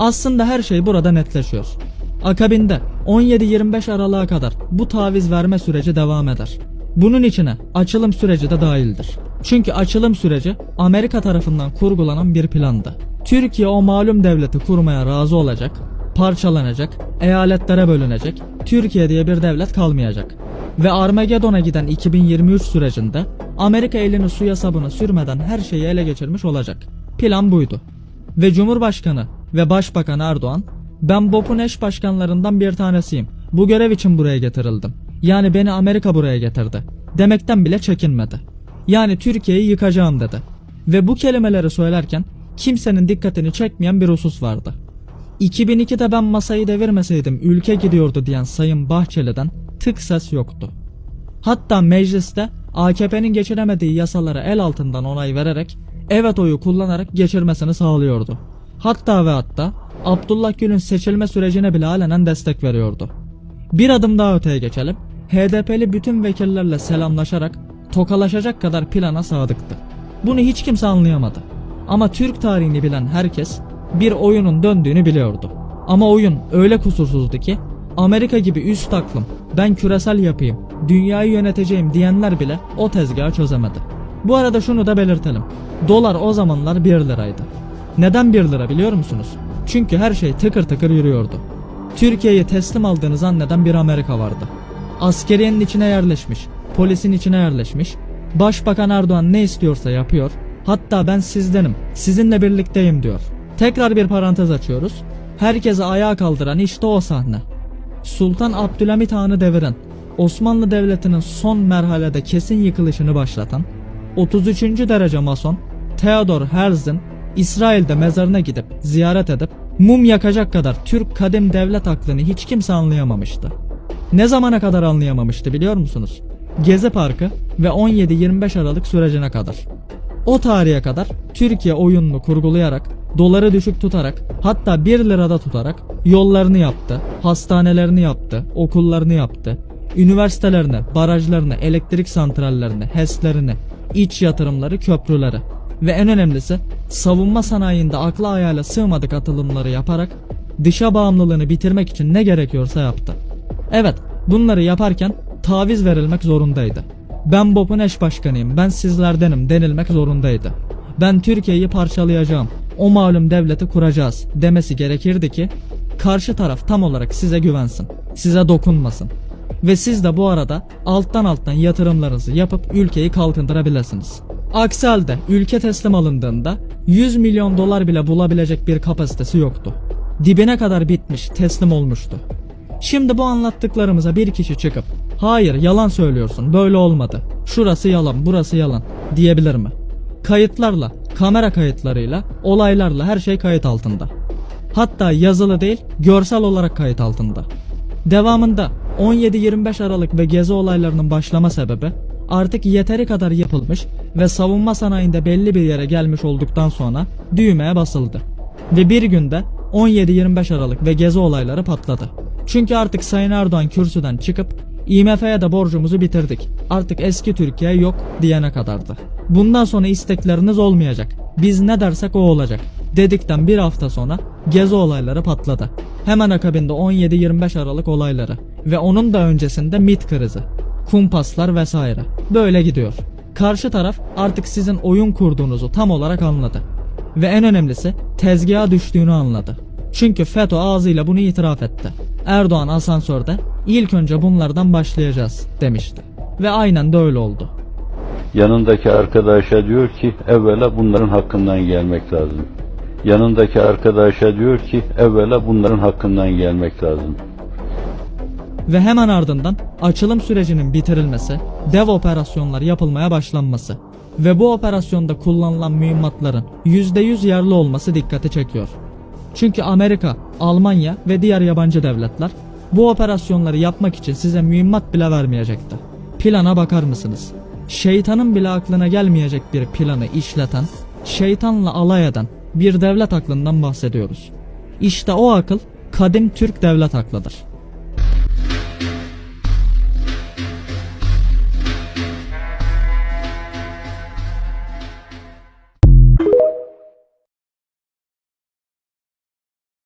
Aslında her şey burada netleşiyor. Akabinde 17-25 Aralık'a kadar bu taviz verme süreci devam eder. Bunun içine açılım süreci de dahildir. Çünkü açılım süreci Amerika tarafından kurgulanan bir plandı. Türkiye o malum devleti kurmaya razı olacak, parçalanacak, eyaletlere bölünecek, Türkiye diye bir devlet kalmayacak. Ve Armageddon'a giden 2023 sürecinde Amerika elini suya sabuna sürmeden her şeyi ele geçirmiş olacak. Plan buydu. Ve Cumhurbaşkanı ve Başbakan Erdoğan ben BOP'un eş başkanlarından bir tanesiyim. Bu görev için buraya getirildim. Yani beni Amerika buraya getirdi. Demekten bile çekinmedi. Yani Türkiye'yi yıkacağım dedi. Ve bu kelimeleri söylerken kimsenin dikkatini çekmeyen bir husus vardı. 2002'de ben masayı devirmeseydim ülke gidiyordu diyen Sayın Bahçeli'den tık ses yoktu. Hatta mecliste AKP'nin geçiremediği yasalara el altından onay vererek evet oyu kullanarak geçirmesini sağlıyordu. Hatta ve hatta Abdullah Gül'ün seçilme sürecine bile alenen destek veriyordu. Bir adım daha öteye geçelim. HDP'li bütün vekillerle selamlaşarak tokalaşacak kadar plana sadıktı. Bunu hiç kimse anlayamadı. Ama Türk tarihini bilen herkes bir oyunun döndüğünü biliyordu. Ama oyun öyle kusursuzdu ki Amerika gibi üst aklım, ben küresel yapayım, dünyayı yöneteceğim diyenler bile o tezgahı çözemedi. Bu arada şunu da belirtelim. Dolar o zamanlar 1 liraydı. Neden 1 lira biliyor musunuz? Çünkü her şey tıkır tıkır yürüyordu. Türkiye'yi teslim aldığını zanneden bir Amerika vardı. Askeriyenin içine yerleşmiş, polisin içine yerleşmiş, Başbakan Erdoğan ne istiyorsa yapıyor, hatta ben sizdenim, sizinle birlikteyim diyor. Tekrar bir parantez açıyoruz. Herkese ayağa kaldıran işte o sahne. Sultan Abdülhamit Han'ı deviren, Osmanlı Devleti'nin son merhalede kesin yıkılışını başlatan, 33. derece mason Theodor Herzl İsrail'de mezarına gidip ziyaret edip mum yakacak kadar Türk kadim devlet aklını hiç kimse anlayamamıştı. Ne zamana kadar anlayamamıştı biliyor musunuz? Gezi Parkı ve 17-25 Aralık sürecine kadar. O tarihe kadar Türkiye oyununu kurgulayarak, doları düşük tutarak, hatta 1 lirada tutarak yollarını yaptı, hastanelerini yaptı, okullarını yaptı, üniversitelerini, barajlarını, elektrik santrallerini, HES'lerini, iç yatırımları, köprüleri ve en önemlisi savunma sanayinde akla hayale sığmadık atılımları yaparak dışa bağımlılığını bitirmek için ne gerekiyorsa yaptı. Evet, bunları yaparken taviz verilmek zorundaydı. Ben BOP'un eş başkanıyım, ben sizlerdenim denilmek zorundaydı. Ben Türkiye'yi parçalayacağım, o malum devleti kuracağız demesi gerekirdi ki karşı taraf tam olarak size güvensin, size dokunmasın. Ve siz de bu arada alttan alttan yatırımlarınızı yapıp ülkeyi kalkındırabilirsiniz. Aksi halde ülke teslim alındığında 100 milyon dolar bile bulabilecek bir kapasitesi yoktu. Dibine kadar bitmiş, teslim olmuştu. Şimdi bu anlattıklarımıza bir kişi çıkıp hayır yalan söylüyorsun böyle olmadı şurası yalan burası yalan diyebilir mi? Kayıtlarla, kamera kayıtlarıyla, olaylarla her şey kayıt altında. Hatta yazılı değil görsel olarak kayıt altında. Devamında 17-25 Aralık ve gezi olaylarının başlama sebebi artık yeteri kadar yapılmış ve savunma sanayinde belli bir yere gelmiş olduktan sonra düğmeye basıldı. Ve bir günde 17-25 Aralık ve gezi olayları patladı. Çünkü artık Sayın Erdoğan kürsüden çıkıp IMF'ye de borcumuzu bitirdik. Artık eski Türkiye yok diyene kadardı. Bundan sonra istekleriniz olmayacak. Biz ne dersek o olacak. Dedikten bir hafta sonra gezi olayları patladı. Hemen akabinde 17-25 Aralık olayları ve onun da öncesinde MIT krizi. Kumpaslar vesaire. Böyle gidiyor. Karşı taraf artık sizin oyun kurduğunuzu tam olarak anladı. Ve en önemlisi tezgaha düştüğünü anladı. Çünkü FETÖ ağzıyla bunu itiraf etti. Erdoğan asansörde ilk önce bunlardan başlayacağız demişti. Ve aynen de öyle oldu. Yanındaki arkadaşa diyor ki evvela bunların hakkından gelmek lazım. Yanındaki arkadaşa diyor ki evvela bunların hakkından gelmek lazım. Ve hemen ardından açılım sürecinin bitirilmesi, dev operasyonlar yapılmaya başlanması ve bu operasyonda kullanılan mühimmatların %100 yerli olması dikkati çekiyor. Çünkü Amerika, Almanya ve diğer yabancı devletler bu operasyonları yapmak için size mühimmat bile vermeyecekti. Plana bakar mısınız? Şeytanın bile aklına gelmeyecek bir planı işleten, şeytanla alay eden bir devlet aklından bahsediyoruz. İşte o akıl kadim Türk devlet aklıdır.